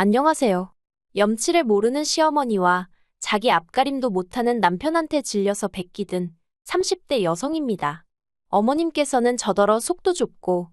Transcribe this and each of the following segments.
안녕하세요. 염치를 모르는 시어머니와 자기 앞가림도 못하는 남편한테 질려서 베끼든 30대 여성입니다. 어머님께서는 저더러 속도 좁고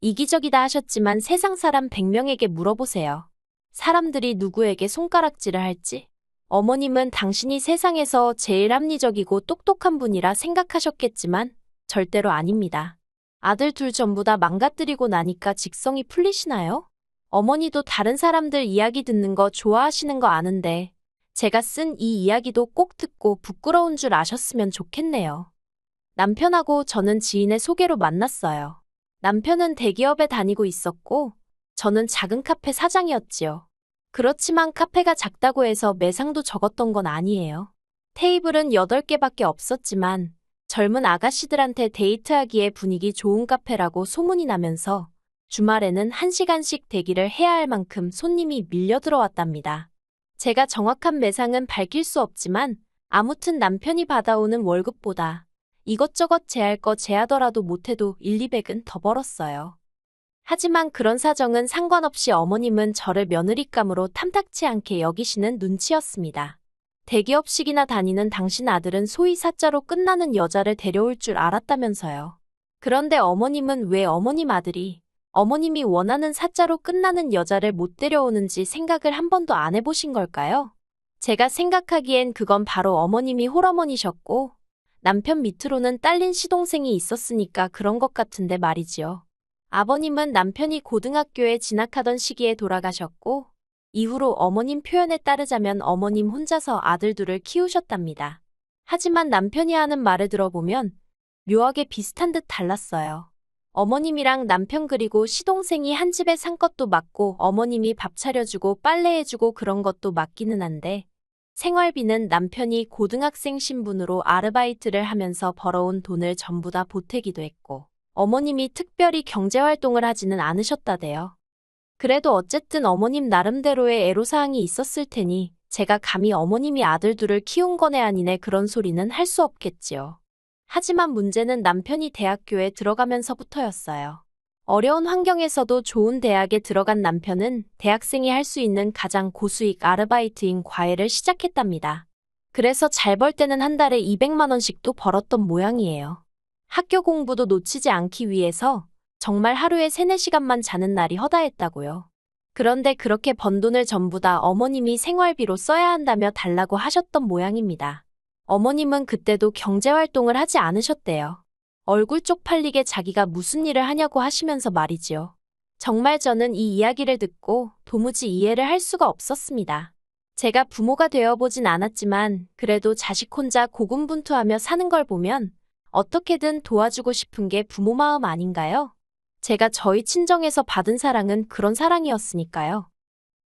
이기적이다 하셨지만 세상 사람 100명에게 물어보세요. 사람들이 누구에게 손가락질을 할지. 어머님은 당신이 세상에서 제일 합리적이고 똑똑한 분이라 생각하셨겠지만 절대로 아닙니다. 아들 둘 전부 다 망가뜨리고 나니까 직성이 풀리시나요? 어머니도 다른 사람들 이야기 듣는 거 좋아하시는 거 아는데 제가 쓴 이 이야기도 꼭 듣고 부끄러운 줄 아셨으면 좋겠네요. 남편하고 저는 지인의 소개로 만났어요. 남편은 대기업에 다니고 있었고 저는 작은 카페 사장이었지요. 그렇지만 카페가 작다고 해서 매상도 적었던 건 아니에요. 테이블은 8개밖에 없었지만 젊은 아가씨들한테 데이트하기에 분위기 좋은 카페라고 소문이 나면서 주말에는 1시간씩 대기를 해야 할 만큼 손님이 밀려 들어왔답니다. 제가 정확한 매상은 밝힐 수 없지만 아무튼 남편이 받아오는 월급보다 이것저것 제할 거 제하더라도 못해도 1, 200은 더 벌었어요. 하지만 그런 사정은 상관없이 어머님은 저를 며느리감으로 탐탁치 않게 여기시는 눈치였습니다. 대기업식이나 다니는 당신 아들은 소위 사자로 끝나는 여자를 데려올 줄 알았다면서요. 그런데 어머님은 왜 어머님 아들이 어머님이 원하는 사자로 끝나는 여자를 못 데려오는지 생각을 한 번도 안 해보신 걸까요? 제가 생각하기엔 그건 바로 어머님이 홀어머니셨고 남편 밑으로는 딸린 시동생이 있었으니까 그런 것 같은데 말이지요. 아버님은 남편이 고등학교에 진학하던 시기에 돌아가셨고 이후로 어머님 표현에 따르자면 어머님 혼자서 아들 둘을 키우셨답니다. 하지만 남편이 하는 말을 들어보면 묘하게 비슷한 듯 달랐어요. 어머님이랑 남편 그리고 시동생이 한 집에 산 것도 맞고 어머님이 밥 차려주고 빨래해주고 그런 것도 맞기는 한데 생활비는 남편이 고등학생 신분으로 아르바이트를 하면서 벌어온 돈을 전부 다 보태기도 했고 어머님이 특별히 경제활동을 하지는 않으셨다대요. 그래도 어쨌든 어머님 나름대로의 애로사항이 있었을 테니 제가 감히 어머님이 아들 둘을 키운 거네 아니네 그런 소리는 할 수 없겠지요. 하지만 문제는 남편이 대학교에 들어가면서부터였어요. 어려운 환경에서도 좋은 대학에 들어간 남편은 대학생이 할 수 있는 가장 고수익 아르바이트인 과외를 시작했답니다. 그래서 잘 벌 때는 한 달에 200만 원씩도 벌었던 모양이에요. 학교 공부도 놓치지 않기 위해서 정말 하루에 3, 4시간만 자는 날이 허다했다고요. 그런데 그렇게 번 돈을 전부 다 어머님이 생활비로 써야 한다며 달라고 하셨던 모양입니다. 어머님은 그때도 경제활동을 하지 않으셨대요. 얼굴 쪽팔리게 자기가 무슨 일을 하냐고 하시면서 말이지요. 정말 저는 이 이야기를 듣고 도무지 이해를 할 수가 없었습니다. 제가 부모가 되어보진 않았지만 그래도 자식 혼자 고군분투하며 사는 걸 보면 어떻게든 도와주고 싶은 게 부모 마음 아닌가요? 제가 저희 친정에서 받은 사랑은 그런 사랑이었으니까요.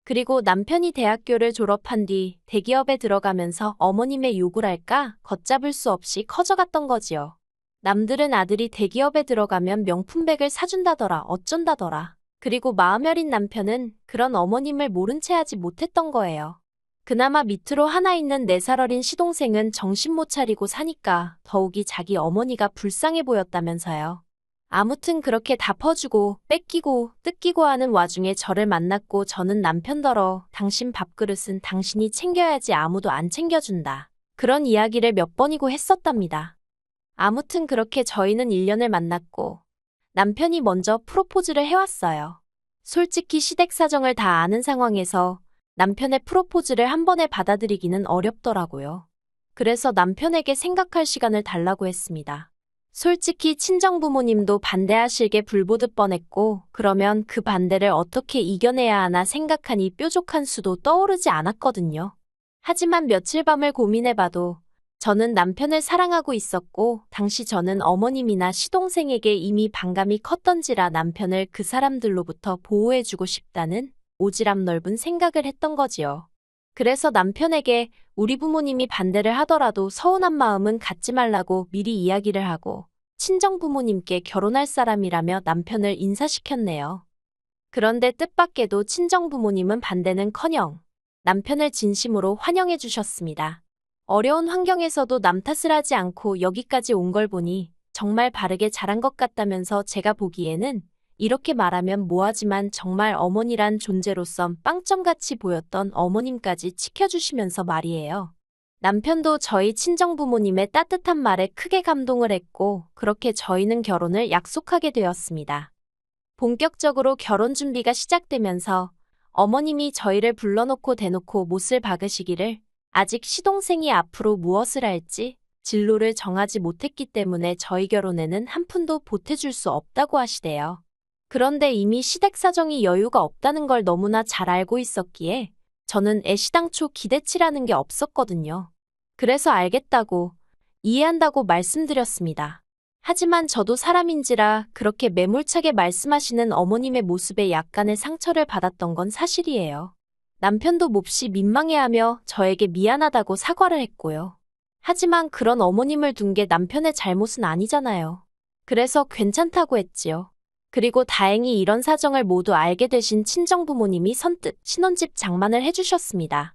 그리고 남편이 대학교를 졸업한 뒤 대기업에 들어가면서 어머님의 욕을 할까 걷잡을 수 없이 커져갔던 거지요. 남들은 아들이 대기업에 들어가면 명품백을 사준다더라 어쩐다더라. 그리고 마음 여린 남편은 그런 어머님을 모른 채 하지 못했던 거예요. 그나마 밑으로 하나 있는 4살 어린 시동생은 정신 못 차리고 사니까 더욱이 자기 어머니가 불쌍해 보였다면서요. 아무튼 그렇게 다 퍼주고 뺏기고 뜯기고 하는 와중에 저를 만났고 저는 남편더러 당신 밥그릇은 당신이 챙겨야지 아무도 안 챙겨준다. 그런 이야기를 몇 번이고 했었답니다. 아무튼 그렇게 저희는 1년을 만났고 남편이 먼저 프로포즈를 해왔어요. 솔직히 시댁 사정을 다 아는 상황에서 남편의 프로포즈를 한 번에 받아들이기는 어렵더라고요. 그래서 남편에게 생각할 시간을 달라고 했습니다. 솔직히 친정부모님도 반대하실 게 불보듯 뻔했고, 그러면 그 반대를 어떻게 이겨내야 하나 생각하니 뾰족한 수도 떠오르지 않았거든요. 하지만 며칠 밤을 고민해봐도 저는 남편을 사랑하고 있었고, 당시 저는 어머님이나 시동생에게 이미 반감이 컸던지라 남편을 그 사람들로부터 보호해주고 싶다는 오지랖 넓은 생각을 했던 거지요. 그래서 남편에게 우리 부모님이 반대를 하더라도 서운한 마음은 갖지 말라고 미리 이야기를 하고 친정 부모님께 결혼할 사람이라며 남편을 인사시켰네요. 그런데 뜻밖에도 친정 부모님은 반대는 커녕 남편을 진심으로 환영해 주셨습니다. 어려운 환경에서도 남 탓을 하지 않고 여기까지 온 걸 보니 정말 바르게 자란 것 같다면서 제가 보기에는 이렇게 말하면 뭐하지만 정말 어머니란 존재로서 빵점같이 보였던 어머님까지 지켜주시면서 말이에요. 남편도 저희 친정부모님의 따뜻한 말에 크게 감동을 했고, 그렇게 저희는 결혼을 약속하게 되었습니다. 본격적으로 결혼 준비가 시작되면서 어머님이 저희를 불러놓고 대놓고 못을 박으시기를 아직 시동생이 앞으로 무엇을 할지 진로를 정하지 못했기 때문에 저희 결혼에는 한 푼도 보태줄 수 없다고 하시대요. 그런데 이미 시댁 사정이 여유가 없다는 걸 너무나 잘 알고 있었기에 저는 애시당초 기대치라는 게 없었거든요. 그래서 알겠다고, 이해한다고 말씀드렸습니다. 하지만 저도 사람인지라 그렇게 매몰차게 말씀하시는 어머님의 모습에 약간의 상처를 받았던 건 사실이에요. 남편도 몹시 민망해하며 저에게 미안하다고 사과를 했고요. 하지만 그런 어머님을 둔 게 남편의 잘못은 아니잖아요. 그래서 괜찮다고 했지요. 그리고 다행히 이런 사정을 모두 알게 되신 친정부모님이 선뜻 신혼집 장만을 해주셨습니다.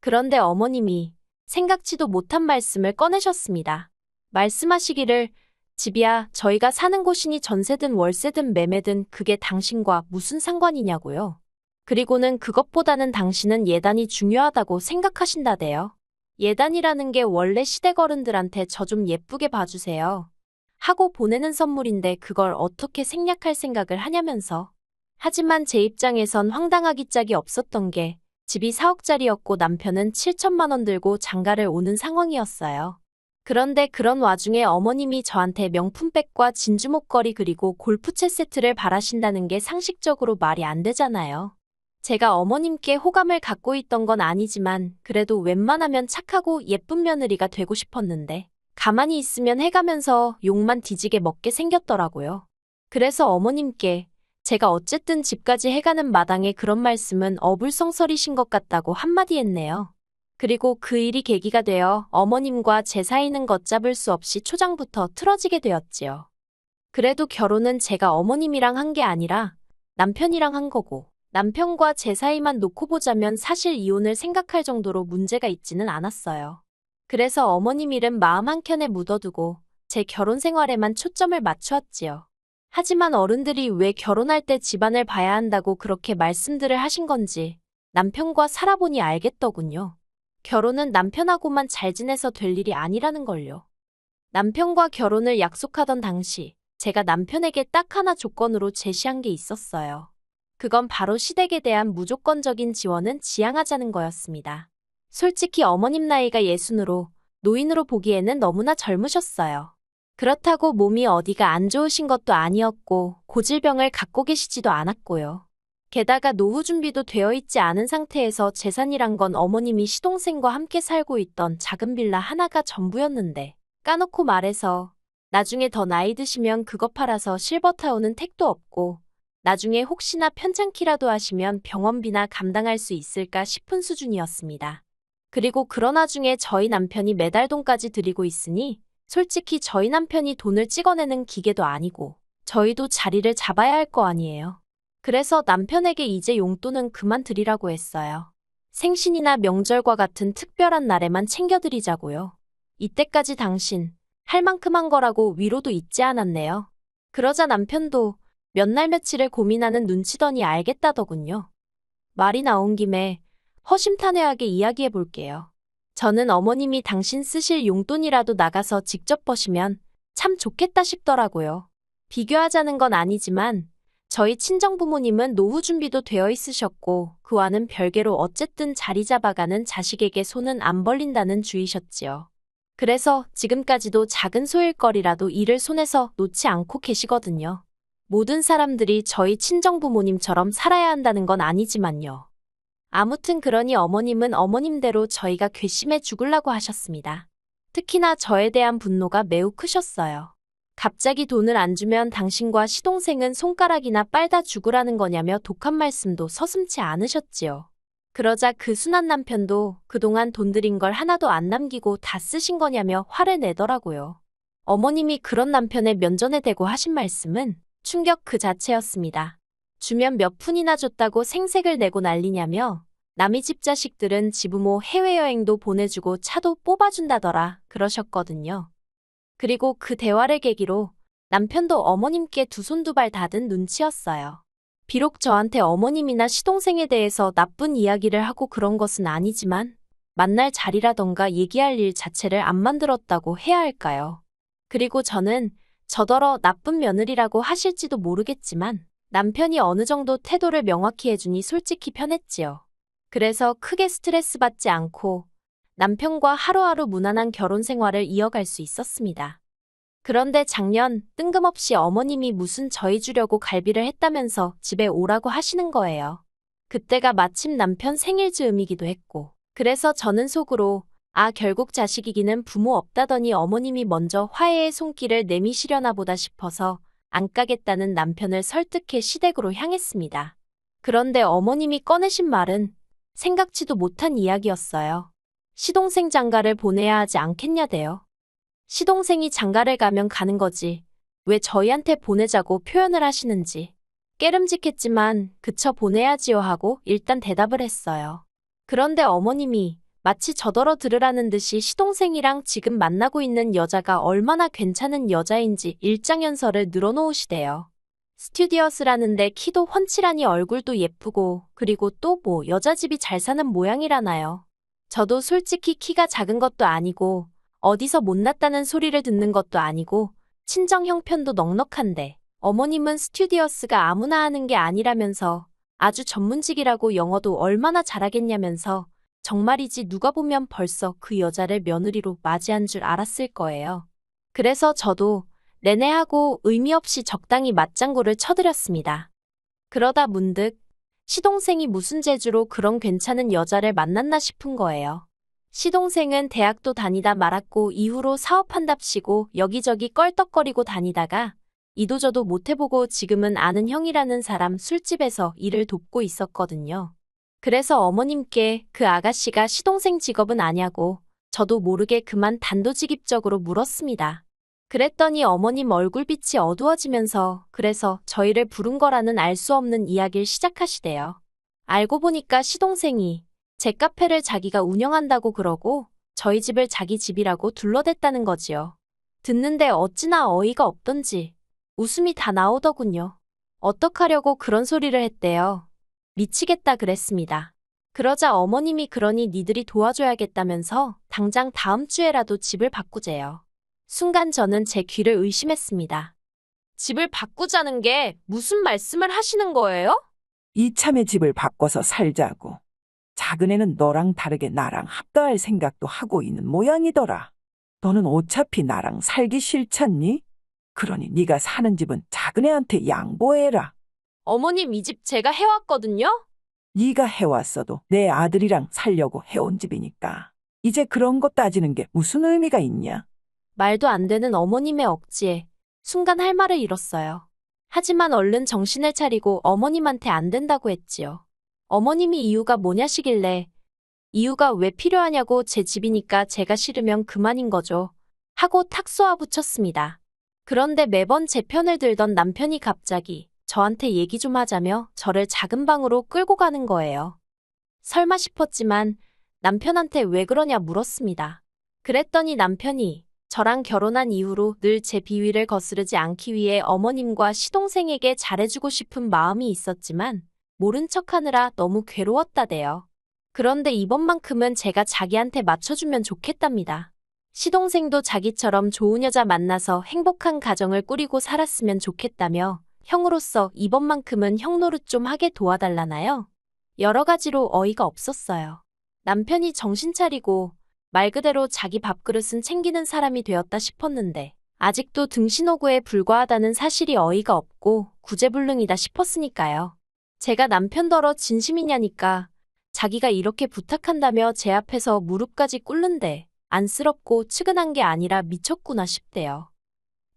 그런데 어머님이 생각지도 못한 말씀을 꺼내셨습니다. 말씀하시기를 집이야 저희가 사는 곳이니 전세든 월세든 매매든 그게 당신과 무슨 상관이냐고요. 그리고는 그것보다는 당신은 예단이 중요하다고 생각하신다대요. 예단이라는 게 원래 시댁 어른들한테 저 좀 예쁘게 봐주세요. 하고 보내는 선물인데 그걸 어떻게 생략할 생각을 하냐면서. 하지만 제 입장에선 황당하기 짝이 없었던 게 집이 4억짜리였고 남편은 7천만 원 들고 장가를 오는 상황이었어요. 그런데 그런 와중에 어머님이 저한테 명품백과 진주 목걸이 그리고 골프채 세트를 바라신다는 게 상식적으로 말이 안 되잖아요. 제가 어머님께 호감을 갖고 있던 건 아니지만 그래도 웬만하면 착하고 예쁜 며느리가 되고 싶었는데 가만히 있으면 해가면서 욕만 뒤지게 먹게 생겼더라고요. 그래서 어머님께 제가 어쨌든 집까지 해가는 마당에 그런 말씀은 어불성설이신 것 같다고 한마디 했네요. 그리고 그 일이 계기가 되어 어머님과 제 사이는 걷잡을 수 없이 초장부터 틀어지게 되었지요. 그래도 결혼은 제가 어머님이랑 한 게 아니라 남편이랑 한 거고 남편과 제 사이만 놓고 보자면 사실 이혼을 생각할 정도로 문제가 있지는 않았어요. 그래서 어머님 일은 마음 한켠에 묻어두고 제 결혼 생활에만 초점을 맞추었지요. 하지만 어른들이 왜 결혼할 때 집안을 봐야 한다고 그렇게 말씀들을 하신 건지 남편과 살아보니 알겠더군요. 결혼은 남편하고만 잘 지내서 될 일이 아니라는 걸요. 남편과 결혼을 약속하던 당시 제가 남편에게 딱 하나 조건으로 제시한 게 있었어요. 그건 바로 시댁에 대한 무조건적인 지원은 지향하자는 거였습니다. 솔직히 어머님 나이가 예순으로 노인으로 보기에는 너무나 젊으셨어요. 그렇다고 몸이 어디가 안 좋으신 것도 아니었고 고질병을 갖고 계시지도 않았고요. 게다가 노후 준비도 되어 있지 않은 상태에서 재산이란 건 어머님이 시동생과 함께 살고 있던 작은 빌라 하나가 전부였는데 까놓고 말해서 나중에 더 나이 드시면 그거 팔아서 실버 타오는 택도 없고 나중에 혹시나 편찮기라도 하시면 병원비나 감당할 수 있을까 싶은 수준이었습니다. 그리고 그런 와중에 저희 남편이 매달 돈까지 드리고 있으니 솔직히 저희 남편이 돈을 찍어내는 기계도 아니고 저희도 자리를 잡아야 할 거 아니에요. 그래서 남편에게 이제 용돈은 그만 드리라고 했어요. 생신이나 명절과 같은 특별한 날에만 챙겨드리자고요. 이때까지 당신 할 만큼 한 거라고 위로도 잊지 않았네요. 그러자 남편도 몇 날 며칠을 고민하는 눈치더니 알겠다더군요. 말이 나온 김에 허심탄회하게 이야기해 볼게요. 저는 어머님이 당신 쓰실 용돈이라도 나가서 직접 버시면 참 좋겠다 싶더라고요. 비교하자는 건 아니지만 저희 친정부모님은 노후 준비도 되어 있으셨고 그와는 별개로 어쨌든 자리 잡아가는 자식에게 손은 안 벌린다는 주의셨지요. 그래서 지금까지도 작은 소일거리라도 일을 손에서 놓지 않고 계시거든요. 모든 사람들이 저희 친정부모님처럼 살아야 한다는 건 아니지만요. 아무튼 그러니 어머님은 어머님대로 저희가 괘씸해 죽으려고 하셨습니다. 특히나 저에 대한 분노가 매우 크셨어요. 갑자기 돈을 안 주면 당신과 시동생은 손가락이나 빨다 죽으라는 거냐며 독한 말씀도 서슴치 않으셨지요. 그러자 그 순한 남편도 그동안 돈 들인 걸 하나도 안 남기고 다 쓰신 거냐며 화를 내더라고요. 어머님이 그런 남편의 면전에 대고 하신 말씀은 충격 그 자체였습니다. 주면 몇 푼이나 줬다고 생색을 내고 난리냐며 남의 집 자식들은 지부모 해외여행도 보내주고 차도 뽑아준다더라 그러셨거든요. 그리고 그 대화를 계기로 남편도 어머님께 두 손 두 발 닫은 눈치였어요. 비록 저한테 어머님이나 시동생에 대해서 나쁜 이야기를 하고 그런 것은 아니지만 만날 자리라던가 얘기할 일 자체를 안 만들었다고 해야 할까요? 그리고 저는 저더러 나쁜 며느리라고 하실지도 모르겠지만 남편이 어느 정도 태도를 명확히 해주니 솔직히 편했지요. 그래서 크게 스트레스 받지 않고 남편과 하루하루 무난한 결혼 생활을 이어갈 수 있었습니다. 그런데 작년 뜬금없이 어머님이 무슨 저희 주려고 갈비를 했다면서 집에 오라고 하시는 거예요. 그때가 마침 남편 생일 즈음이기도 했고, 그래서 저는 속으로 아, 결국 자식이기는 부모 없다더니 어머님이 먼저 화해의 손길을 내미시려나 보다 싶어서 안 까겠다는 남편을 설득해 시댁으로 향했습니다. 그런데 어머님이 꺼내신 말은 생각지도 못한 이야기였어요. 시동생 장가를 보내야 하지 않겠냐대요. 시동생이 장가를 가면 가는 거지. 왜 저희한테 보내자고 표현을 하시는지. 깨름직했지만 그쳐 보내야지요 하고 일단 대답을 했어요. 그런데 어머님이 마치 저더러 들으라는 듯이 시동생이랑 지금 만나고 있는 여자가 얼마나 괜찮은 여자인지 일장연설을 늘어놓으시대요. 스튜디어스라는데 키도 훤칠하니 얼굴도 예쁘고 그리고 또 뭐 여자 집이 잘 사는 모양이라나요. 저도 솔직히 키가 작은 것도 아니고 어디서 못났다는 소리를 듣는 것도 아니고 친정 형편도 넉넉한데 어머님은 스튜디어스가 아무나 하는 게 아니라면서 아주 전문직이라고 영어도 얼마나 잘하겠냐면서 정말이지 누가 보면 벌써 그 여자를 며느리로 맞이한 줄 알았을 거예요. 그래서 저도 내내 하고 의미 없이 적당히 맞장구를 쳐드렸습니다. 그러다 문득 시동생이 무슨 재주로 그런 괜찮은 여자를 만났나 싶은 거예요. 시동생은 대학도 다니다 말았고 이후로 사업한답시고 여기저기 껄떡거리고 다니다가 이도저도 못해보고 지금은 아는 형이라는 사람 술집에서 일을 돕고 있었거든요. 그래서 어머님께 그 아가씨가 시동생 직업은 아냐고 저도 모르게 그만 단도직입적으로 물었습니다. 그랬더니 어머님 얼굴빛이 어두워지면서 그래서 저희를 부른 거라는 알 수 없는 이야기를 시작하시대요. 알고 보니까 시동생이 제 카페를 자기가 운영한다고 그러고 저희 집을 자기 집이라고 둘러댔다는 거지요. 듣는데 어찌나 어이가 없던지 웃음이 다 나오더군요. 어떡하려고 그런 소리를 했대요. 미치겠다 그랬습니다. 그러자 어머님이 그러니 니들이 도와줘야겠다면서 당장 다음 주에라도 집을 바꾸재요. 순간 저는 제 귀를 의심했습니다. 집을 바꾸자는 게 무슨 말씀을 하시는 거예요? 이참에 집을 바꿔서 살자고. 작은 애는 너랑 다르게 나랑 합가할 생각도 하고 있는 모양이더라. 너는 어차피 나랑 살기 싫잖니? 그러니 네가 사는 집은 작은 애한테 양보해라. 어머님 이 집 제가 해왔거든요? 네가 해왔어도 내 아들이랑 살려고 해온 집이니까. 이제 그런 거 따지는 게 무슨 의미가 있냐? 말도 안 되는 어머님의 억지에 순간 할 말을 잃었어요. 하지만 얼른 정신을 차리고 어머님한테 안 된다고 했지요. 어머님이 이유가 뭐냐시길래 이유가 왜 필요하냐고 제 집이니까 제가 싫으면 그만인 거죠. 하고 탁 쏘아 붙였습니다. 그런데 매번 제 편을 들던 남편이 갑자기 저한테 얘기 좀 하자며 저를 작은 방으로 끌고 가는 거예요. 설마 싶었지만 남편한테 왜 그러냐 물었습니다. 그랬더니 남편이 저랑 결혼한 이후로 늘 제 비위를 거스르지 않기 위해 어머님과 시동생에게 잘해주고 싶은 마음이 있었지만 모른 척하느라 너무 괴로웠다대요. 그런데 이번만큼은 제가 자기한테 맞춰주면 좋겠답니다. 시동생도 자기처럼 좋은 여자 만나서 행복한 가정을 꾸리고 살았으면 좋겠다며 형으로서 이번만큼은 형 노릇 좀 하게 도와달라나요? 여러 가지로 어이가 없었어요. 남편이 정신 차리고 말 그대로 자기 밥그릇은 챙기는 사람이 되었다 싶었는데 아직도 등신호구에 불과하다는 사실이 어이가 없고 구제불능이다 싶었으니까요. 제가 남편더러 진심이냐니까 자기가 이렇게 부탁한다며 제 앞에서 무릎까지 꿇는데 안쓰럽고 측은한 게 아니라 미쳤구나 싶대요.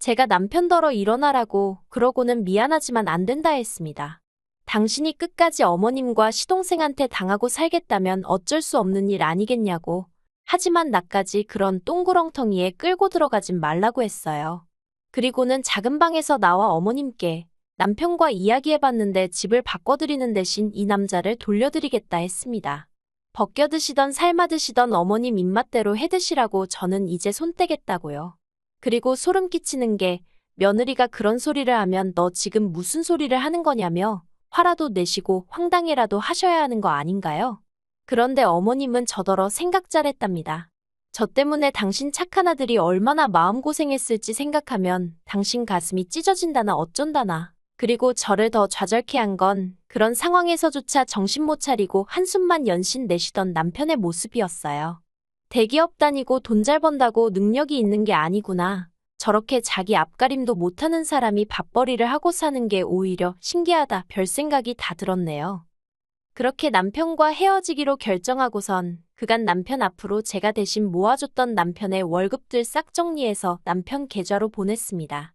제가 남편더러 일어나라고 그러고는 미안하지만 안 된다 했습니다. 당신이 끝까지 어머님과 시동생한테 당하고 살겠다면 어쩔 수 없는 일 아니겠냐고. 하지만 나까지 그런 똥구렁텅이에 끌고 들어가진 말라고 했어요. 그리고는 작은 방에서 나와 어머님께 남편과 이야기해봤는데 집을 바꿔드리는 대신 이 남자를 돌려드리겠다 했습니다. 벗겨드시던 삶아드시던 어머님 입맛대로 해드시라고 저는 이제 손 떼겠다고요. 그리고 소름 끼치는 게 며느리가 그런 소리를 하면 너 지금 무슨 소리를 하는 거냐며 화라도 내시고 황당해라도 하셔야 하는 거 아닌가요? 그런데 어머님은 저더러 생각 잘했답니다. 저 때문에 당신 착한 아들이 얼마나 마음고생했을지 생각하면 당신 가슴이 찢어진다나 어쩐다나. 그리고 저를 더 좌절케 한 건 그런 상황에서조차 정신 못 차리고 한숨만 연신 내쉬던 남편의 모습이었어요. 대기업 다니고 돈 잘 번다고 능력이 있는 게 아니구나. 저렇게 자기 앞가림도 못하는 사람이 밥벌이를 하고 사는 게 오히려 신기하다 별 생각이 다 들었네요. 그렇게 남편과 헤어지기로 결정하고선 그간 남편 앞으로 제가 대신 모아줬던 남편의 월급들 싹 정리해서 남편 계좌로 보냈습니다.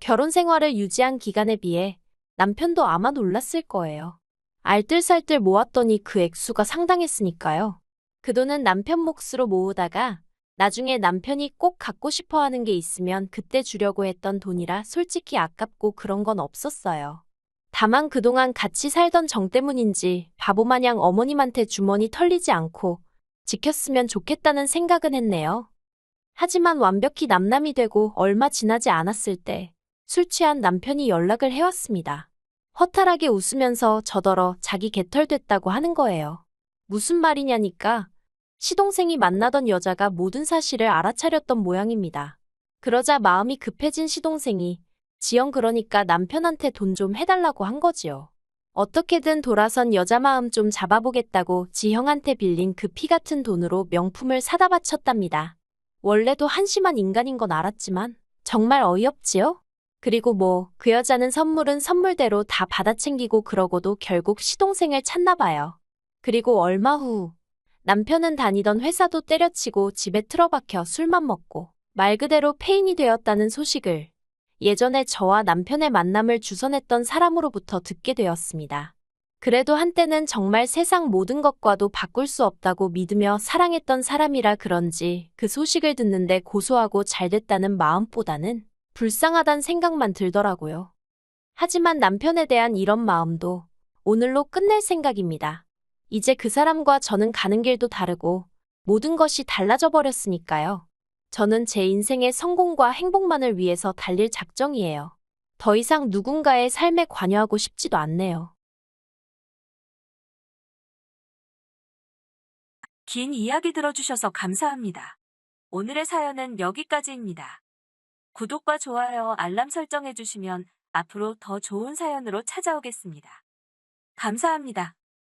결혼 생활을 유지한 기간에 비해 남편도 아마 놀랐을 거예요. 알뜰살뜰 모았더니 그 액수가 상당했으니까요. 그 돈은 남편 몫으로 모으다가 나중에 남편이 꼭 갖고 싶어 하는 게 있으면 그때 주려고 했던 돈이라 솔직히 아깝고 그런 건 없었어요. 다만 그동안 같이 살던 정 때문인지 바보마냥 어머님한테 주머니 털리지 않고 지켰으면 좋겠다는 생각은 했네요. 하지만 완벽히 남남이 되고 얼마 지나지 않았을 때 술 취한 남편이 연락을 해왔습니다. 허탈하게 웃으면서 저더러 자기 개털됐다고 하는 거예요. 무슨 말이냐니까 시동생이 만나던 여자가 모든 사실을 알아차렸던 모양입니다. 그러자 마음이 급해진 시동생이 지영 그러니까 남편한테 돈 좀 해달라고 한 거지요. 어떻게든 돌아선 여자 마음 좀 잡아보겠다고 지형한테 빌린 그 피 같은 돈으로 명품을 사다 바쳤답니다. 원래도 한심한 인간인 건 알았지만 정말 어이없지요? 그리고 뭐 그 여자는 선물은 선물대로 다 받아 챙기고 그러고도 결국 시동생을 찾나 봐요. 그리고 얼마 후 남편은 다니던 회사도 때려치고 집에 틀어박혀 술만 먹고 말 그대로 폐인이 되었다는 소식을 예전에 저와 남편의 만남을 주선했던 사람으로부터 듣게 되었습니다. 그래도 한때는 정말 세상 모든 것과도 바꿀 수 없다고 믿으며 사랑했던 사람이라 그런지 그 소식을 듣는데 고소하고 잘 됐다는 마음보다는 불쌍하단 생각만 들더라고요. 하지만 남편에 대한 이런 마음도 오늘로 끝낼 생각입니다. 이제 그 사람과 저는 가는 길도 다르고 모든 것이 달라져 버렸으니까요. 저는 제 인생의 성공과 행복만을 위해서 달릴 작정이에요. 더 이상 누군가의 삶에 관여하고 싶지도 않네요. 긴 이야기 들어주셔서 감사합니다. 오늘의 사연은 여기까지입니다. 구독과 좋아요, 알람 설정해주시면 앞으로 더 좋은 사연으로 찾아오겠습니다. 감사합니다.